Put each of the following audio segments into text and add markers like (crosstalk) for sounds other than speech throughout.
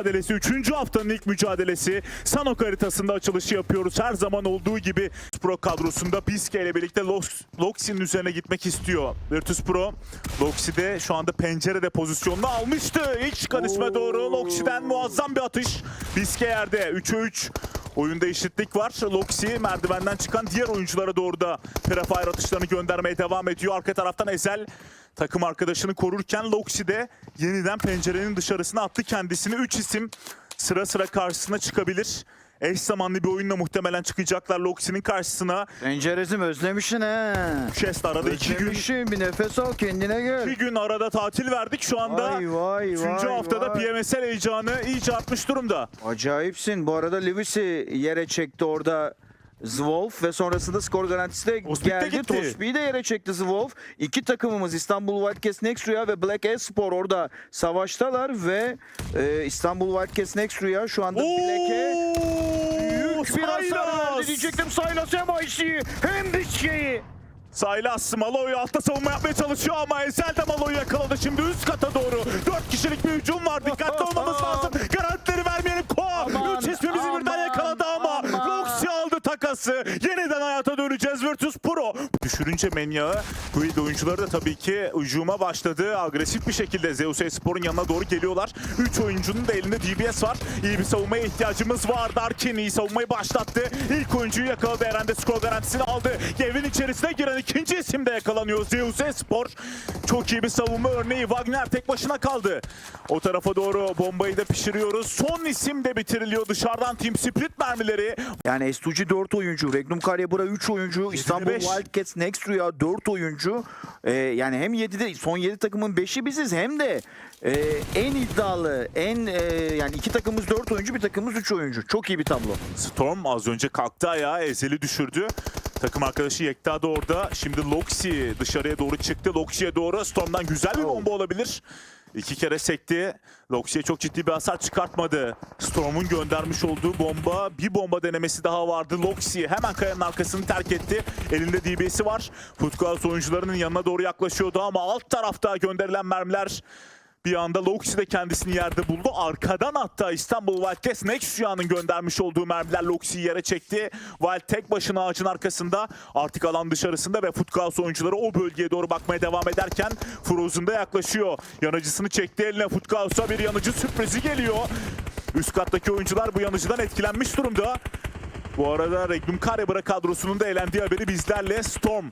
mücadelesi, 3. haftanın ilk mücadelesi. Sanok haritasında açılışı yapıyoruz. Her zaman olduğu gibi Pro kadrosunda Biske ile birlikte Lox- Loxi'nin üzerine gitmek istiyor. Virtus Pro, Loxi'de şu anda pencerede pozisyonunu almıştı. İlk çıkan isme doğru Loxi'den muazzam bir atış. Biske yerde 3'e 3. Oyunda eşitlik var. Loxi merdivenden çıkan diğer oyunculara doğru da prefire atışlarını göndermeye devam ediyor. Arka taraftan Ezel takım arkadaşını korurken Loxi de yeniden pencerenin dışarısına attı kendisini. 3 isim sıra sıra karşısına çıkabilir. Eş zamanlı bir oyunla muhtemelen çıkacaklar Loxi'nin karşısına. Pencerezim özlemişsin he. Chest arada 2 gün Özlemişsin bir nefes al kendine gel. 2 gün arada tatil verdik. Şu anda Vay vay 3. vay haftada vay. PMSL heyecanı iyice artmış durumda. Acayipsin. Bu arada Lewis'i yere çekti orada Zwolf ve sonrasında skor garantisi de Tospik de geldi. gitti. De yere çekti Zwolf. İki takımımız İstanbul Wildcats Next Rüya ve Black Espor orada savaştalar ve e, İstanbul Wildcats Next Rüya şu anda Black'e Ooo! büyük bir hasar Silas! verdi diyecektim. Silas hem Ayşe'yi hem Biske'yi. Silas Malo'yu altta savunma yapmaya çalışıyor ama Ezel de Malo'yu yakaladı. Şimdi üst kata doğru. 4 kişilik bir hücum var. Dikkatli olmamız (laughs) lazım. Garantileri vermeyelim. Koa. 3 ismimizi birden yakaladı ama. Roxy aldı takası. Yeniden hayata döneceğiz Virtus Pro. Düşürünce Menyağı Guild oyuncuları da tabii ki hücuma başladı. Agresif bir şekilde Zeus Espor'un yanına doğru geliyorlar. 3 oyuncunun da elinde DBS var. İyi bir savunmaya ihtiyacımız var. Darkin iyi savunmayı başlattı. İlk oyuncuyu yakaladı. Eren de skor garantisini aldı. Evin içerisine giren ikinci isim de yakalanıyor. Zeus Espor. Çok iyi bir savunma örneği. Wagner tek başına kaldı. O tarafa doğru bombayı da pişiriyoruz. Son isim de bitiriliyor. Dışarıdan Team Split mermileri. Yani S2G 4 oyuncu, Regnum Karyabura 3 oyuncu, İstanbul beş. Wildcats Next Rüya 4 oyuncu. Ee, yani hem 7'de son 7 takımın 5'i biziz hem de e, en iddialı, en e, yani iki takımımız 4 oyuncu, bir takımımız 3 oyuncu. Çok iyi bir tablo. Storm az önce kalktı ayağa. Ezel'i düşürdü. Takım arkadaşı Yekta da orada. Şimdi Loxi dışarıya doğru çıktı. Loxi'ye doğru. Storm'dan güzel bir bomba olabilir. İki kere sekti. Loxi'ye çok ciddi bir hasar çıkartmadı. Storm'un göndermiş olduğu bomba. Bir bomba denemesi daha vardı. Loxi hemen kayanın arkasını terk etti. Elinde DB'si var. Futkaos oyuncularının yanına doğru yaklaşıyordu ama alt tarafta gönderilen mermiler bir anda Loxi de kendisini yerde buldu. Arkadan hatta İstanbul Wildcats Next Rüya'nın göndermiş olduğu mermiler Loxi'yi yere çekti. Wild tek başına ağacın arkasında artık alan dışarısında ve Futkaos oyuncuları o bölgeye doğru bakmaya devam ederken Frozen da yaklaşıyor. Yanıcısını çekti eline Futkaos'a bir yanıcı sürprizi geliyor. Üst kattaki oyuncular bu yanıcıdan etkilenmiş durumda. Bu arada Regnum Karebra kadrosunun da elendiği haberi bizlerle Storm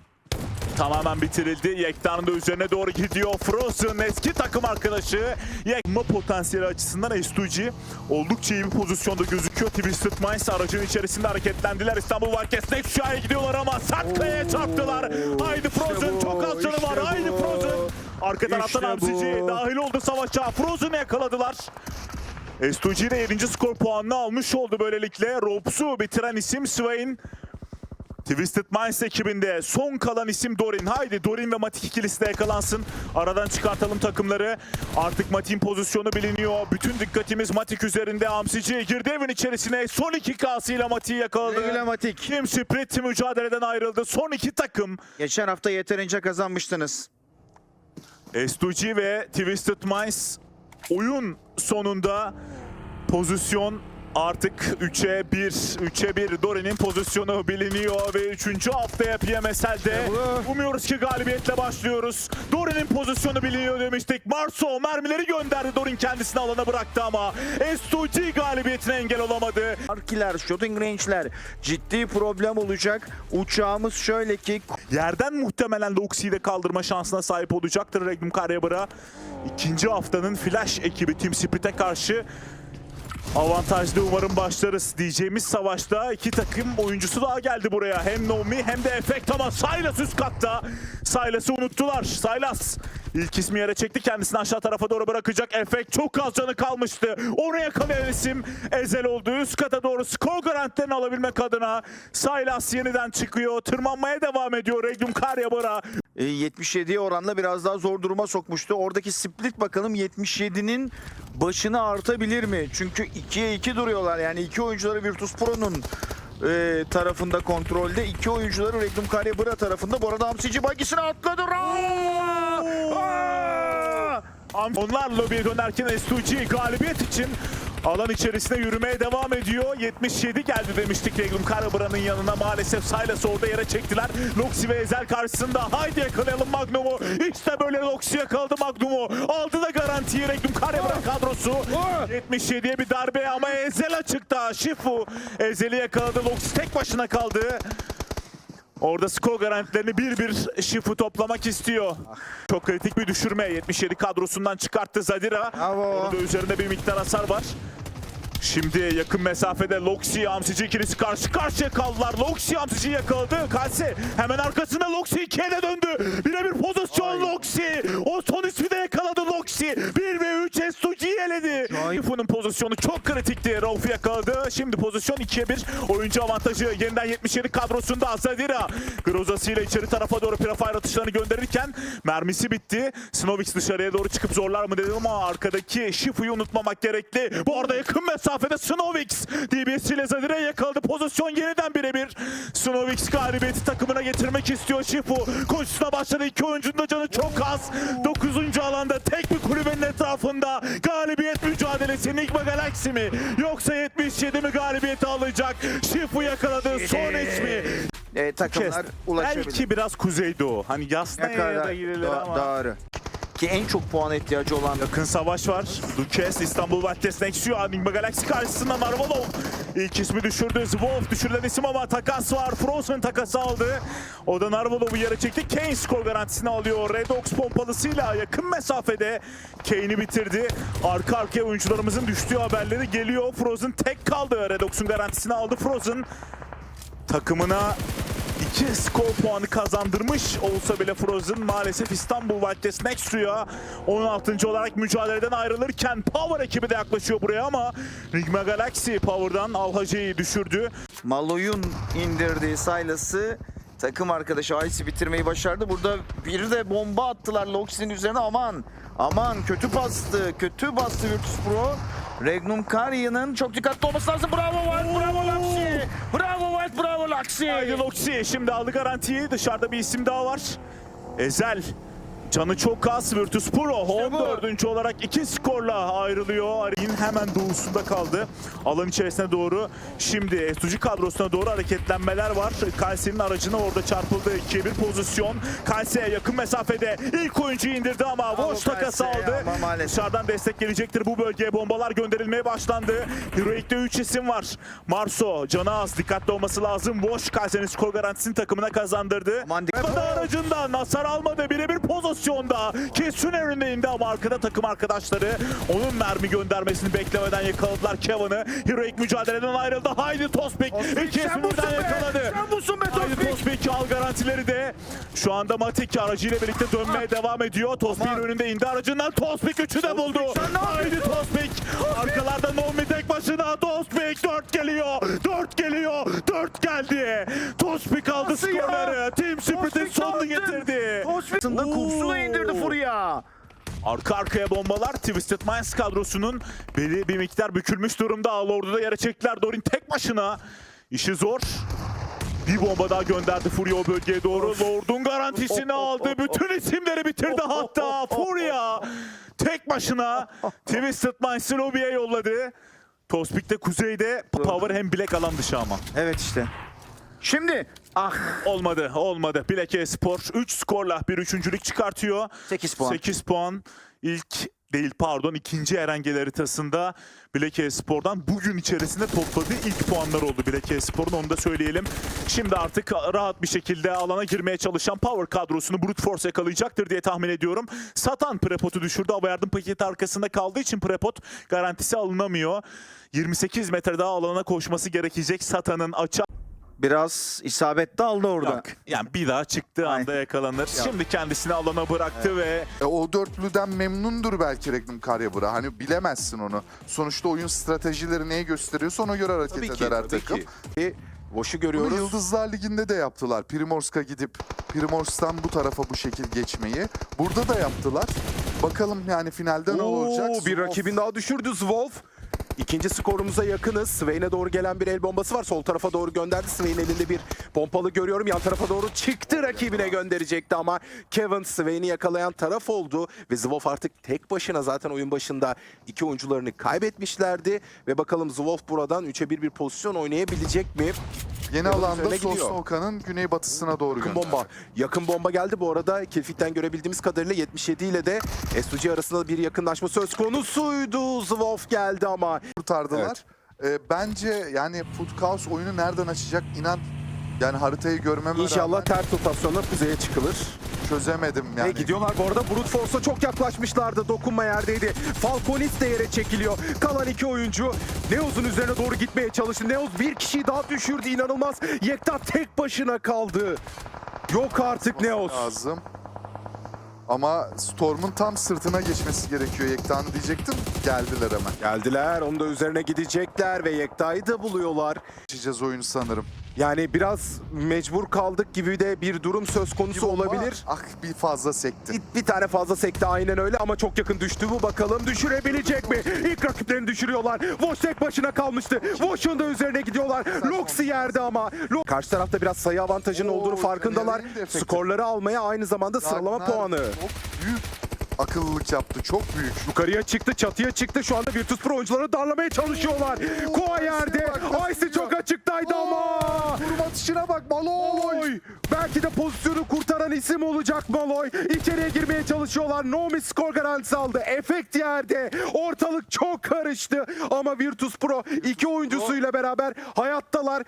tamamen bitirildi. Yekta'nın da üzerine doğru gidiyor. Frozen eski takım arkadaşı. Yekma potansiyeli açısından S2G oldukça iyi bir pozisyonda gözüküyor. Twisted Minds aracın içerisinde hareketlendiler. İstanbul Next Rüya'ya gidiyorlar ama sert kayaya çarptılar. Haydi Frozen bu, çok az canı var. işte Haydi bu. Frozen. Arka taraftan İşte Hamsici bu. dahil oldu savaşa. Frozen'ı yakaladılar. S2G de 7. skor puanını almış oldu böylelikle. Ropes'u bitiren isim Swain. Twisted Minds ekibinde son kalan isim Dorin. Haydi Dorin ve Matik ikilisi de yakalansın. Aradan çıkartalım takımları. Artık Matik'in pozisyonu biliniyor. Bütün dikkatimiz Matik üzerinde. Hamsici girdi evin içerisine. Son iki kasıyla Matik'i yakaladı. Reglamatik. Team Spirit mücadeleden ayrıldı. Son iki takım. Geçen hafta yeterince kazanmıştınız. S2G ve Twisted Minds oyun sonunda pozisyon artık 3'e 1. 3'e 1 Dorin'in pozisyonu biliniyor ve 3. haftaya PMSL'de umuyoruz ki galibiyetle başlıyoruz. Dorin'in pozisyonu biliniyor demiştik. Marso mermileri gönderdi. Dorin kendisini alana bıraktı ama S2G galibiyetine engel olamadı. Arkiler, shooting range'ler ciddi problem olacak. Uçağımız şöyle ki Yerden muhtemelen Loxi'yi de kaldırma şansına sahip olacaktır Regnum Karyabara. İkinci haftanın Flash ekibi Team Spirit'e karşı avantajlı umarım başlarız diyeceğimiz savaşta iki takım oyuncusu daha geldi buraya. Hem Nomi hem de Efekt ama Sylas üst katta. Sylas'ı unuttular. Sylas ilk ismi yere çekti kendisini aşağı tarafa doğru bırakacak. Efekt çok az canı kalmıştı. Oraya yakalayan isim Ezel oldu. Üst kata doğru skor garantilerini alabilmek adına Sylas yeniden çıkıyor. Tırmanmaya devam ediyor Regnum Karyabara. E, 77'ye oranla biraz daha zor duruma sokmuştu. Oradaki split bakalım 77'nin başını artabilir mi? Çünkü 2'ye 2 duruyorlar. Yani iki oyuncuları Virtus Pro'nun e, tarafında kontrolde. iki oyuncuları Regnum Karyabura tarafında. Bu arada Hamsici bagisine atladı. Onlar lobiye dönerken S2G galibiyet için Alan içerisine yürümeye devam ediyor. 77 geldi demiştik Reglum Karabra'nın yanına. Maalesef Silas orada yere çektiler. Loxi ve Ezel karşısında. Haydi yakalayalım Magnum'u. İşte böyle Loxi yakaladı Magnum'u. Aldı da garantiyi Reglum Karabra kadrosu. 77'ye bir darbe ama Ezel açıkta. Şifu Ezel'i yakaladı. Loxi tek başına kaldı. Orada skor garantilerini bir bir Şifu toplamak istiyor. Çok kritik bir düşürme. 77 kadrosundan çıkarttı Zadira. Bravo. Orada üzerinde bir miktar hasar var. Şimdi yakın mesafede Loxi Hamsici ikilisi karşı karşıya kaldılar. Loxi Hamsici yakaladı. Kalse hemen arkasında Loxi ikiye de döndü. Birebir pozisyon Loxi. O son ismi de yakaladı Loxi. 1 ve 3 Estuji'yi eledi. Şifu'nun pozisyonu çok kritikti. Rauf'u yakaladı. Şimdi pozisyon 2'ye 1. Oyuncu avantajı yeniden 77 kadrosunda Zadira. Grozası ile içeri tarafa doğru Prefire atışlarını gönderirken mermisi bitti. Snovix dışarıya doğru çıkıp zorlar mı dedim ama arkadaki Şifu'yu unutmamak gerekli. Bu arada yakın mesafede Snovix DBS ile Zadira'yı yakaladı. Pozisyon yeniden birebir. Snovix galibiyeti takımına getirmek istiyor Şifu. Koşusuna başladı. İki oyuncunun da canı çok az. 9. alanda tek bir kulübenin etrafında galibiyet mücadelesi Nigma Galaxy mi? Yoksa 77 mi galibiyeti alacak? Şifu yakaladı. Son ismi. E, takımlar Kes. ulaşabilir. Belki biraz Kuzeydoğu. Hani Yasnaya da girilir ama. Doğru. Ki en çok puana ihtiyacı olan Yakın savaş var. Dukes İstanbul Valdes Nexio Enigma Galaxy karşısında Narvalov. İlk ismi düşürdü. Zwolf düşürülen isim ama takas var. Frozen takası aldı. O da Narvalov'u yere çekti. Kane skor garantisini alıyor. Redox pompalısıyla yakın mesafede Kane'i bitirdi. Arka arkaya oyuncularımızın düştüğü haberleri geliyor. Frozen tek kaldı. Redox'un garantisini aldı Frozen. Takımına 2 skor puanı kazandırmış olsa bile Frozen maalesef İstanbul Valdes Next'uya 16. olarak mücadeleden ayrılırken Power ekibi de yaklaşıyor buraya ama Nigma Galaxy Power'dan Alhacı'yı düşürdü. Maloy'un indirdiği Silas'ı takım arkadaşı Ice'i bitirmeyi başardı. Burada bir de bomba attılar Loxi'nin üzerine aman. Aman kötü bastı. Kötü bastı Virtus Pro. Regnum Karya'nın çok dikkatli olması lazım. Bravo White, bravo Loxi. Bravo White, bravo Loxi. Haydi Loxi şimdi aldı garantiyi. Dışarıda bir isim daha var. Ezel. Canı çok az Virtus Pro 14. olarak iki skorla ayrılıyor. Aray'ın hemen doğusunda kaldı. Alan içerisine doğru şimdi Estuji kadrosuna doğru hareketlenmeler var. Kalse'nin aracına orada çarpıldı. 2-1 pozisyon. Kalse yakın mesafede ilk oyuncuyu indirdi ama boş Kalse aldı. ama. Dışarıdan destek gelecektir bu bölgeye. Bombalar gönderilmeye başlandı. Heroic'te 3 isim var. Marso, canı az. Dikkatli olması lazım. Boş Kalse'nin skor garantisini takımına kazandırdı. Aman aracından hasar almadı. Birebir pozisyonda. Kesin önündeydi ama arkada takım arkadaşları onun mermi göndermesini beklemeden yakaladılar Kevin'ı. Heroic mücadeleden ayrıldı. Haydi Tospik. İsminden be. yakaladı. Sen busun be Haydi Tospik. Tospik al garantileri de. Şu anda Matik aracıyla birlikte dönmeye devam ediyor. Tospik'in önünde indi aracından. Tospik üçü de buldu. Haydi Tospik. Arkalarda Nomi tek başına. Tospik dört geliyor. Dört geliyor. Dört geldi. Tospik aldı skorları. Team Spirit'in sonunu getirdi. Tospik'in Oo. kursu da indirdi Furya. Arka arkaya bombalar Twisted Minds kadrosunun belli bir miktar bükülmüş durumda. Lord'u da yere çektiler. Dorin tek başına. İşi zor. Bir bomba daha gönderdi Furia o bölgeye doğru. Lord'un garantisini aldı. Bütün isimleri bitirdi hatta. Furia tek başına Twisted Minds'ı lobiye yolladı. Tospik'te kuzeyde Power hem bilek alan dışı ama. Evet işte. Şimdi ah Olmadı, olmadı. Bilek Spor 3 skorla bir üçüncülük çıkartıyor. 8 puan. 8 puan. İlk değil pardon ikinci Erengel haritasında Bilek Spor'dan bugün içerisinde topladığı ilk puanlar oldu Bilek Spor'un onu da söyleyelim. Şimdi artık rahat bir şekilde alana girmeye çalışan Power kadrosunu Brute Force yakalayacaktır diye tahmin ediyorum. Satan Prepot'u düşürdü. Hava yardım paketi arkasında kaldığı için Prepot garantisi alınamıyor. 28 metre daha alana koşması gerekecek Satan'ın açı biraz isabetli aldı orada. Yok. Yani bir daha çıktığı anda yakalanır. Şimdi kendisini alana bıraktı ve E, o dörtlüden memnundur belki Regnum Karyabıra. Hani bilemezsin onu. Sonuçta oyun stratejileri neyi gösteriyorsa ona göre hareket tabii ki, eder her tabii takım. ki. Bir Boşu Bunu görüyoruz. Yıldızlar Ligi'nde de yaptılar. Primorsk'a gidip Primorsk'tan bu tarafa bu şekil geçmeyi. Burada da yaptılar. Bakalım yani finalde ne olacak? Oo, bir Zwolf- rakibin daha düşürdü Zwolf. İkinci skorumuza yakınız. Swain'e doğru gelen bir el bombası var. Sol tarafa doğru gönderdi. Swain elinde bir pompalı görüyorum. Yan tarafa doğru çıktı rakibine gönderecekti ama Kevin Swain'i yakalayan taraf oldu. Ve Zwolf artık tek başına zaten oyun başında iki oyuncularını kaybetmişlerdi. Ve bakalım Zwolf buradan 3'e 1 bir pozisyon oynayabilecek mi? Yeni Yolun alanda üzerine gidiyor. Güneybatısına doğru Yakın gönderdi. bomba. Yakın bomba geldi. Bu arada Kilfit'ten görebildiğimiz kadarıyla 77 ile de SUG arasında bir yakınlaşma söz konusuydu. Zwolf geldi ama kurtardılar. Ee, bence yani Foot Chaos oyunu nereden açacak inan yani haritayı görmeme inşallah rağmen ters rotasyonla kuzeye çıkılır. Çözemedim yani. Ve gidiyorlar bu arada Brute Force'a çok yaklaşmışlardı. Dokunma yerdeydi. Falconis de yere çekiliyor. Kalan iki oyuncu Neoz'un üzerine doğru gitmeye çalıştı. Neoz bir kişiyi daha düşürdü. inanılmaz. Yekta tek başına kaldı. Yok artık Neoz. lazım. Ama Storm'un tam sırtına geçmesi gerekiyor Yekta'nın diyecektim. Geldiler hemen. Geldiler. Onun da üzerine gidecekler ve Yekta'yı da buluyorlar. Geçeceğiz oyunu sanırım. Yani biraz mecbur kaldık gibi de bir durum söz konusu bomba, olabilir. Ah bir fazla sekti. Bir, bir tane fazla sekti aynen öyle ama çok yakın düştü bu bakalım düşürebilecek mi? İlk rakiplerini düşürüyorlar. Voş tek başına kalmıştı. Voş'un da üzerine gidiyorlar. Loxi yerde ama. Lo- Karşı tarafta biraz sayı avantajının Oo, olduğunu farkındalar. Caner'in de efekti. Skorları almaya aynı zamanda sıralama Ragnar puanı. Çok büyük akıllılık yaptı. Çok büyük. Yukarıya çıktı, çatıya çıktı. Şu anda Virtus Pro oyuncuları darlamaya çalışıyorlar. Koa yerde. gidiyor? çok açıktaydı ama. Durum atışına bak Maloy. Maloy! Belki de pozisyonu kurtaran isim olacak Maloy. İçeriye girmeye çalışıyorlar. Nomi skor garantisi aldı. Efekt yerde. Ortalık çok karıştı. Ama Virtus Pro iki oyuncusuyla beraber hayattalar.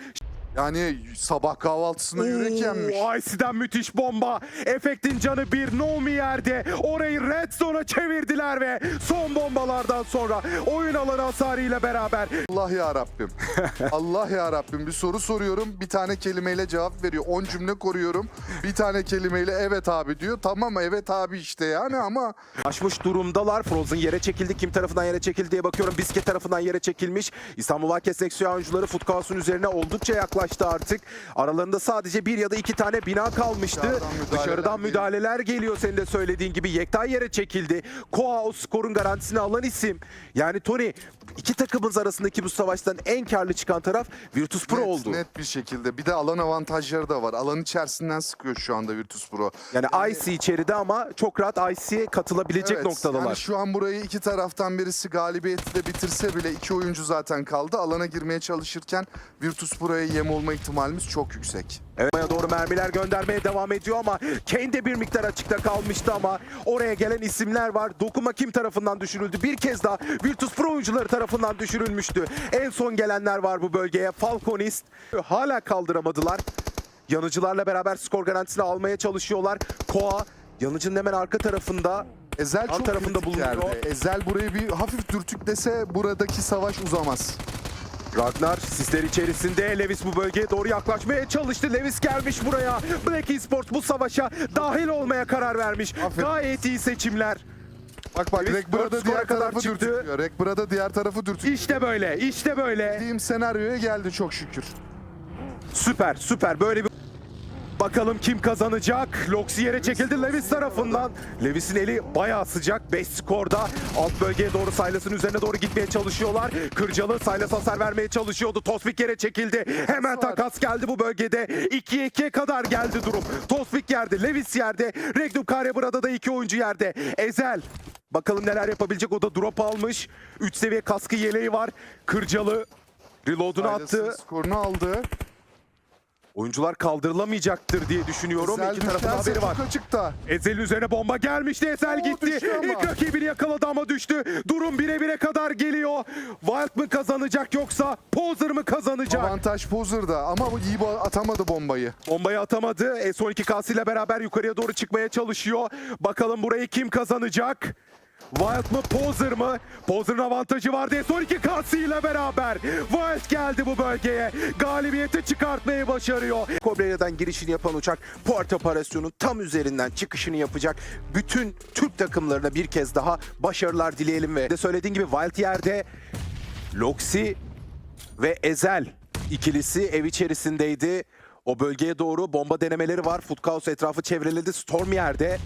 Yani sabah kahvaltısında yürek yenmiş. Oo, Icy'den müthiş bomba. Efektin canı bir Nomi yerde. Orayı Red Zone'a çevirdiler ve son bombalardan sonra oyun alanı hasarıyla beraber Allah ya Rabbim. (laughs) Allah ya Rabbim bir soru soruyorum. Bir tane kelimeyle cevap veriyor. 10 cümle koruyorum. Bir tane kelimeyle evet abi diyor. Tamam evet abi işte yani ama Açmış durumdalar. Frozen yere çekildi. Kim tarafından yere çekildi diye bakıyorum. Biske tarafından yere çekilmiş. İstanbul Akes Seksiyon oyuncuları Futkaos'un üzerine oldukça yaklaştı artık. Aralarında sadece bir ya da iki tane bina kalmıştı. Dışarıdan müdahaleler Dışarıdan geliyor. müdahaleler geliyor senin de söylediğin gibi. Yekta yere çekildi. Koa o skorun garantisini alan isim. Yani Tony iki takımımız arasındaki bu savaştan en karlı çıkan taraf Virtus Pro net, oldu. net bir şekilde. Bir de alan avantajları da var. Alan içerisinden sıkıyor şu anda Virtus Pro. Yani IC içeride ama çok rahat IC'ye katılabilecek Evet, noktadalar. Yani şu an burayı iki taraftan birisi galibiyetiyle bitirse bile iki oyuncu zaten kaldı. Alana girmeye çalışırken Virtus Pro'ya yem olma ihtimalimiz çok yüksek. Evet. Doğru mermiler göndermeye devam ediyor ama Kane de bir miktar açıkta kalmıştı ama oraya gelen isimler var. Dokuma kim tarafından düşürüldü? Bir kez daha Virtus Pro oyuncuları tarafından düşürülmüştü. En son gelenler var bu bölgeye. Falconist hala kaldıramadılar. Yanıcılarla beraber skor garantisini almaya çalışıyorlar. Koa yanıcının hemen arka tarafında Ezel çok tarafında bulunuyor. Ezel burayı bir hafif dürtüklese buradaki savaş uzamaz. Ragnar sisler içerisinde Levis bu bölgeye doğru yaklaşmaya çalıştı. Levis gelmiş buraya. Black Esports bu savaşa dahil olmaya karar vermiş. Aferin. Gayet iyi seçimler. Bak bak Levis Rek burada diğer tarafı çıktı. dürtüklüyor. Rek burada diğer tarafı dürtüklüyor. İşte böyle, işte böyle. Dediğim senaryoya geldi çok şükür. Süper, süper. Böyle bir Bakalım kim kazanacak? Loxi yere çekildi Levis tarafından. Levis'in eli bayağı sıcak. 5 skorda. Alt bölgeye doğru Silas'ın üzerine doğru gitmeye çalışıyorlar. Kırcalı Silas hasar vermeye çalışıyordu. Tosvik yere çekildi. Hemen takas geldi bu bölgede. 2'ye 2'ye kadar geldi durum. Tosvik yerde, Levis yerde. Regnum burada da iki oyuncu yerde. Ezel. Bakalım neler yapabilecek. O da drop almış. 3 seviye kaskı yeleği var. Kırcalı. Reload'unu attı. Skorunu aldı. Oyuncular kaldırılamayacaktır diye düşünüyorum. Ezel İki tarafın haberi var. açıkta. Ezel'in üzerine bomba gelmişti. Ezel Oo, gitti. İlk rakibini yakaladı ama düştü. Durum bire bire kadar geliyor. Wild mı kazanacak yoksa Poser mı kazanacak? Avantaj Pozer'da ama bu iyi atamadı bombayı. Bombayı atamadı. S12K'sı ile beraber yukarıya doğru çıkmaya çalışıyor. Bakalım burayı kim kazanacak? Wild mı Poser mı? Poser'ın avantajı vardı S12K'sı ile beraber. Wild geldi bu bölgeye. Galibiyeti çıkartmayı başarıyor. Cobrera'dan girişini yapan uçak Port Operasyonu'nun tam üzerinden çıkışını yapacak. Bütün Türk takımlarına bir kez daha başarılar dileyelim ve de söylediğin gibi Wild yerde Loxi ve Ezel ikilisi ev içerisindeydi. O bölgeye doğru bomba denemeleri var. Footcaus etrafı çevreledi. Storm yerde.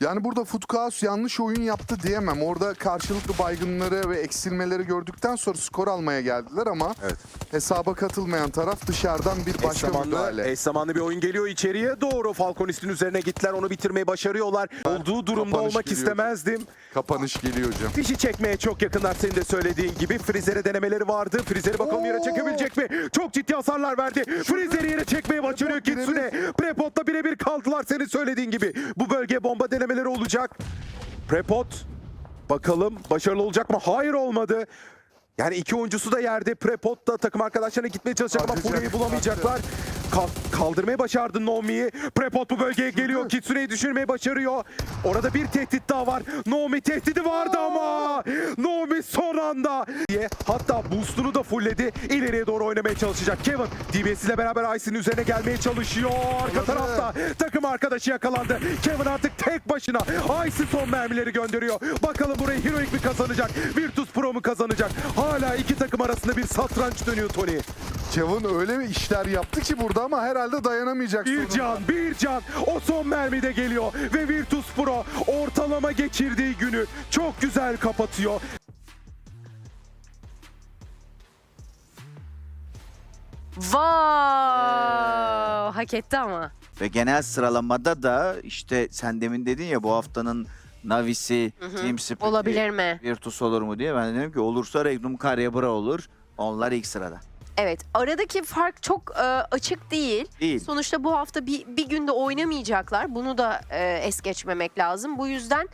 Yani burada Futkaos yanlış oyun yaptı diyemem. Orada karşılıklı baygınları ve eksilmeleri gördükten sonra skor almaya geldiler ama Evet. hesaba katılmayan taraf dışarıdan bir Eş başka zamanlı, müdahale. eş zamanlı bir oyun geliyor içeriye doğru. Falconist'in üzerine gittiler. Onu bitirmeyi başarıyorlar. Olduğu durumda Kapanış olmak geliyor. istemezdim. Kapanış geliyor hocam. Fişi çekmeye çok yakınlar senin de söylediğin gibi. Frizer'e denemeleri vardı. Frizer'i bakalım yere Oo! çekebilecek mi? Çok ciddi hasarlar verdi. Frizer'i yere çekmeye başarıyor Kitsune. Prepot'la birebir kaldılar senin söylediğin gibi. Bu bölgeye bomba denemeleri olacak. Prepot bakalım başarılı olacak mı? Hayır olmadı. Yani iki oyuncusu da yerde. Prepot da takım arkadaşlarına gitmeye çalışacak ama Atacak, Furya'yı bulamayacaklar. Kal- kaldırmaya başardı Nomi'yi. Prepot bu bölgeye geliyor. Kitsune'yi düşürmeyi başarıyor. Orada bir tehdit daha var. Nomi tehdidi vardı ama. Nomi son anda. Diye hatta boostunu da fullledi. İleriye doğru oynamaya çalışacak. Kevin DBS ile beraber Ice'in üzerine gelmeye çalışıyor. Arka tarafta takım arkadaşı yakalandı. Kevin artık tek başına Ice'in son mermileri gönderiyor. Bakalım burayı Heroic mi kazanacak? Virtus Pro mu kazanacak? Hala iki takım arasında bir satranç dönüyor Tony. Kevin öyle bir işler yaptı ki burada ama herhalde dayanamayacak. Bir sonunda. can, bir can. O son mermi de geliyor. Ve Virtus Pro ortalama geçirdiği günü çok güzel kapatıyor. Wow! Hak etti ama. Ve genel sıralamada da işte sen demin dedin ya bu haftanın Navi'si, Team Spirit'i, Olabilir mi? Virtus olur mu diye. Ben de dedim ki olursa Regnum Karyabra olur. Onlar ilk sırada. Evet. Aradaki fark çok e, açık değil. Değil. Sonuçta bu hafta bir, bir günde oynamayacaklar. Bunu da e, es geçmemek lazım. Bu yüzden